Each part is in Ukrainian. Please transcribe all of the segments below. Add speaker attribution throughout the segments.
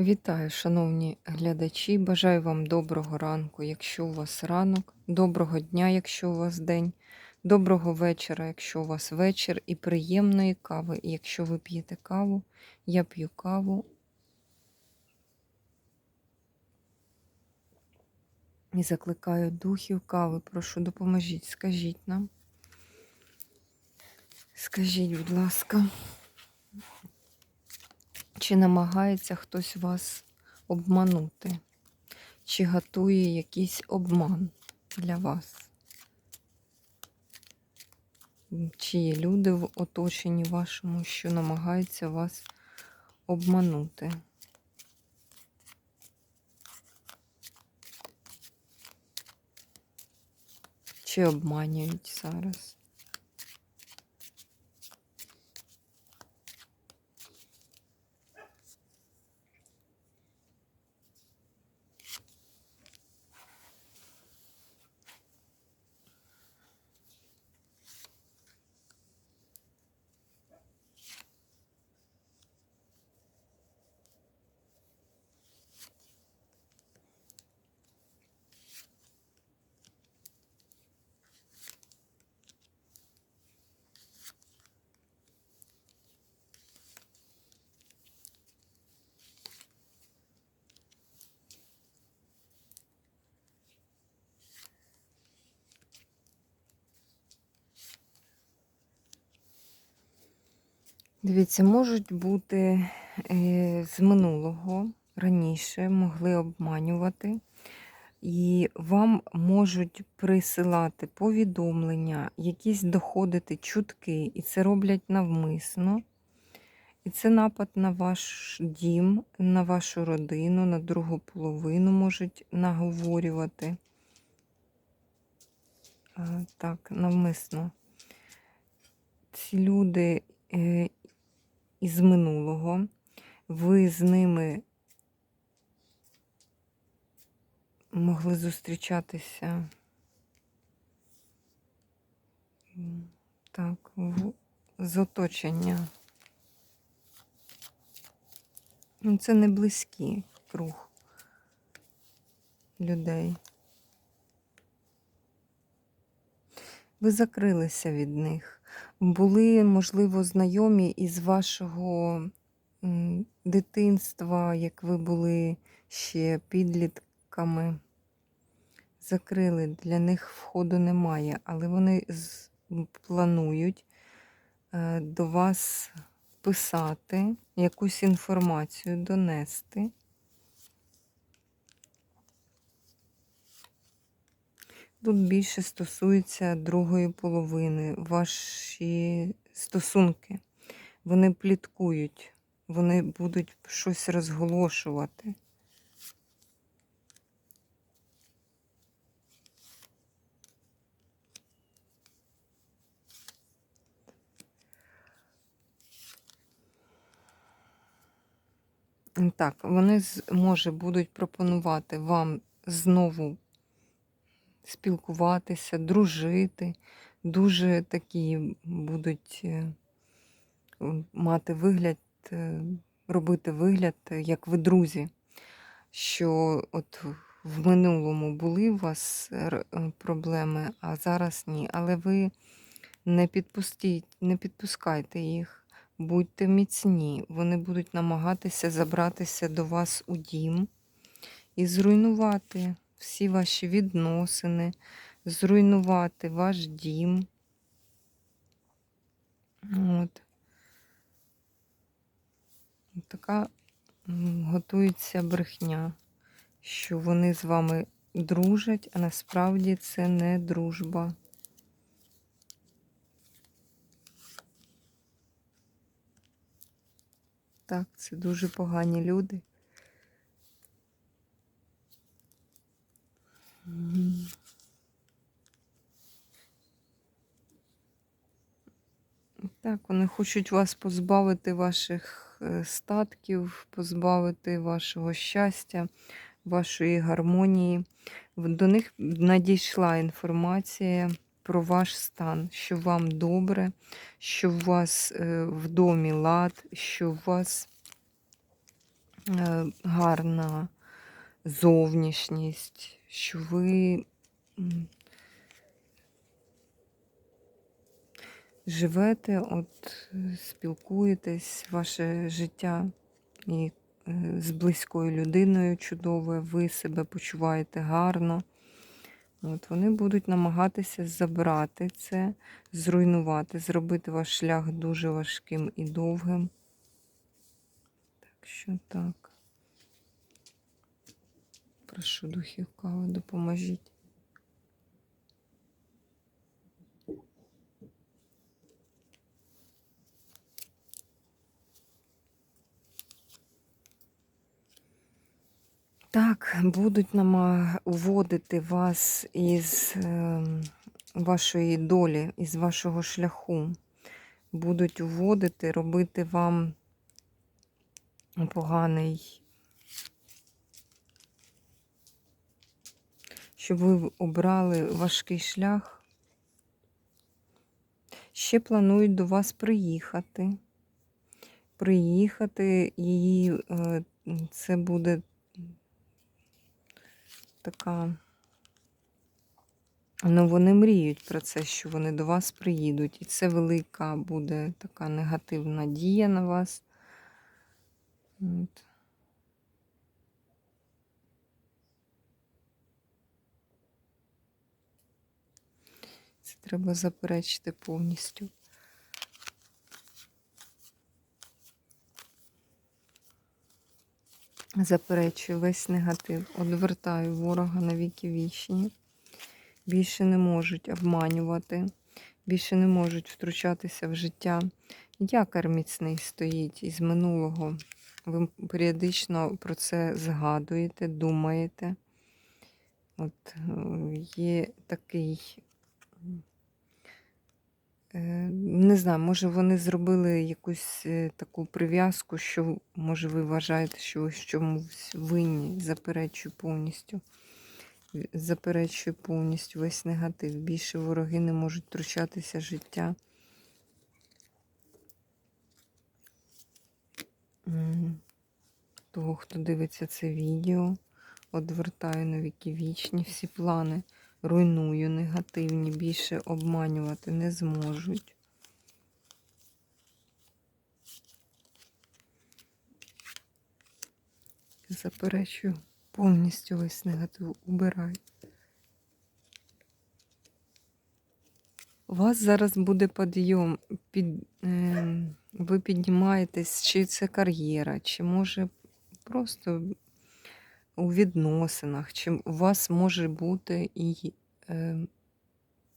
Speaker 1: Вітаю, шановні глядачі. Бажаю вам доброго ранку, якщо у вас ранок, доброго дня, якщо у вас день, доброго вечора, якщо у вас вечір, і приємної кави. Якщо ви п'єте каву, я п'ю каву. І закликаю духів кави. Прошу, допоможіть, скажіть нам. Скажіть, будь ласка. Чи намагається хтось вас обманути? Чи готує якийсь обман для вас? Чи є люди в оточенні вашому, що намагаються вас обманути? Чи обманюють зараз? Дивіться, можуть бути е, з минулого раніше могли обманювати, і вам можуть присилати повідомлення, якісь доходити чутки, і це роблять навмисно. І це напад на ваш дім, на вашу родину, на другу половину можуть наговорювати. Так, навмисно. Ці люди е, із минулого, ви з ними могли зустрічатися так, з оточення. Ну, це не близький круг людей. Ви закрилися від них. Були, можливо, знайомі із вашого дитинства, як ви були ще підлітками. Закрили, для них входу немає, але вони планують е, до вас писати, якусь інформацію донести. Тут більше стосується другої половини, ваші стосунки. Вони пліткують, вони будуть щось розголошувати. Так, вони може будуть пропонувати вам знову спілкуватися, дружити. Дуже такі будуть е, мати вигляд, е, робити вигляд, е, як ви друзі. Що от в минулому були у вас проблеми, а зараз ні. Але ви не підпустіть, не підпускайте їх, будьте міцні. Вони будуть намагатися забратися до вас у дім і зруйнувати всі ваші відносини, зруйнувати ваш дім. От. Така готується брехня, що вони з вами дружать, а насправді це не дружба. Так, це дуже погані люди. Так, вони хочуть вас позбавити ваших е, статків, позбавити вашого щастя, вашої гармонії. До них надійшла інформація про ваш стан, що вам добре, що у вас е, в домі лад, що у вас е, гарна зовнішність, що ви живете, от е, спілкуєтесь, ваше життя і е, з близькою людиною чудове, ви себе почуваєте гарно. От Вони будуть намагатися забрати це, зруйнувати, зробити ваш шлях дуже важким і довгим. Так що так. Прошу духів кави, допоможіть. Так, будуть нама уводити вас із е, вашої долі, із вашого шляху. Будуть уводити, робити вам поганий, щоб ви обрали важкий шлях. Ще планують до вас приїхати. Приїхати, і е, це буде така. Ну, вони мріють про це, що вони до вас приїдуть. І це велика буде така негативна дія на вас. От. Це треба заперечити повністю. Заперечую весь негатив, одвертаю ворога на віки вічні. Більше не можуть обманювати, більше не можуть втручатися в життя. Якар міцний стоїть із минулого. Ви періодично про це згадуєте, думаєте. От е, є такий, не знаю, може вони зробили якусь е, таку прив'язку, що, може, ви вважаєте, що ви чомусь винні, заперечую повністю. Заперечую повністю весь негатив. Більше вороги не можуть втручатися життя. Того, хто дивиться це відео, одвертаю на віки вічні, всі плани руйную, негативні, більше обманювати не зможуть. Заперечую повністю весь негатив убираю. У вас зараз буде підйом, під, е, ви піднімаєтесь, чи це кар'єра, чи може просто у відносинах, чи у вас може бути і е,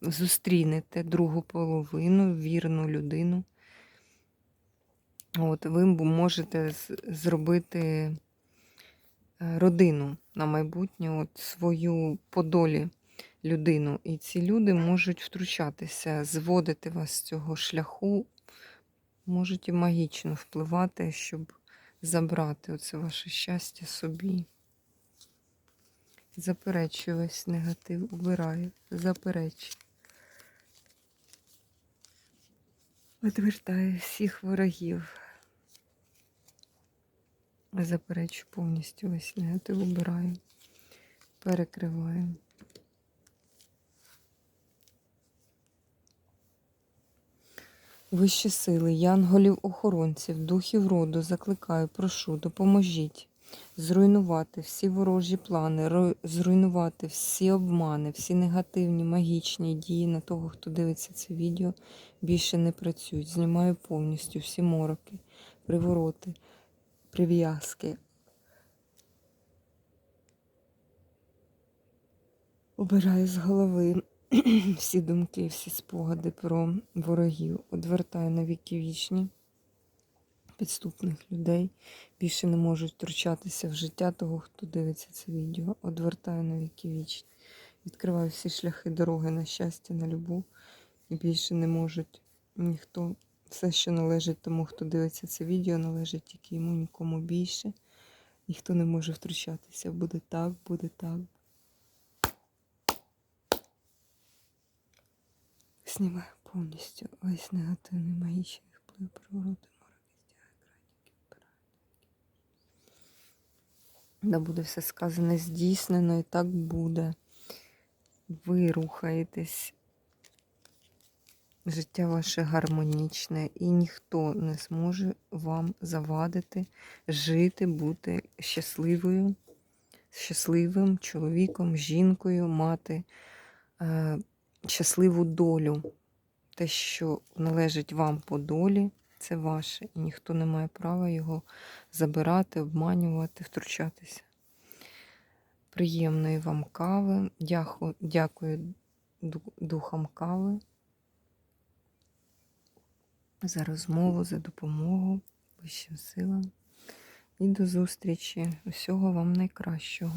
Speaker 1: зустрінете другу половину, вірну людину. От, ви можете зробити е, родину на майбутнє, от свою по долі людину. І ці люди можуть втручатися, зводити вас з цього шляху, можуть і магічно впливати, щоб забрати оце ваше щастя собі. Заперечую весь негатив, убираю, заперечую. Відвертаю всіх ворогів. Заперечу повністю весь негатив, убираю, перекриваю. Вищі сили, янголів, охоронців, духів роду закликаю, прошу, допоможіть зруйнувати всі ворожі плани, зруйнувати всі обмани, всі негативні магічні дії на того, хто дивиться це відео, більше не працюють. Знімаю повністю всі мороки, привороти, прив'язки. Обираю з голови всі думки, всі спогади про ворогів. Одвертаю на віки вічні підступних людей. Більше не можуть втручатися в життя того, хто дивиться це відео. Одвертаю на віки вічні. Відкриваю всі шляхи дороги на щастя, на любов. І більше не можуть ніхто. Все, що належить тому, хто дивиться це відео, належить тільки йому, нікому більше. Ніхто не може втручатися. Буде так, буде так. Знімаю повністю весь негативний магічний вплив привороти Да буде все сказане здійснено, і так буде. Ви рухаєтесь. Життя ваше гармонічне, і ніхто не зможе вам завадити жити, бути щасливою, щасливим чоловіком, жінкою, мати е, щасливу долю. Те, що належить вам по долі, це ваше. І ніхто не має права його забирати, обманювати, втручатися. Приємної вам кави. Дякую, дякую духам кави за розмову, за допомогу вищим силам. І до зустрічі. Усього вам найкращого.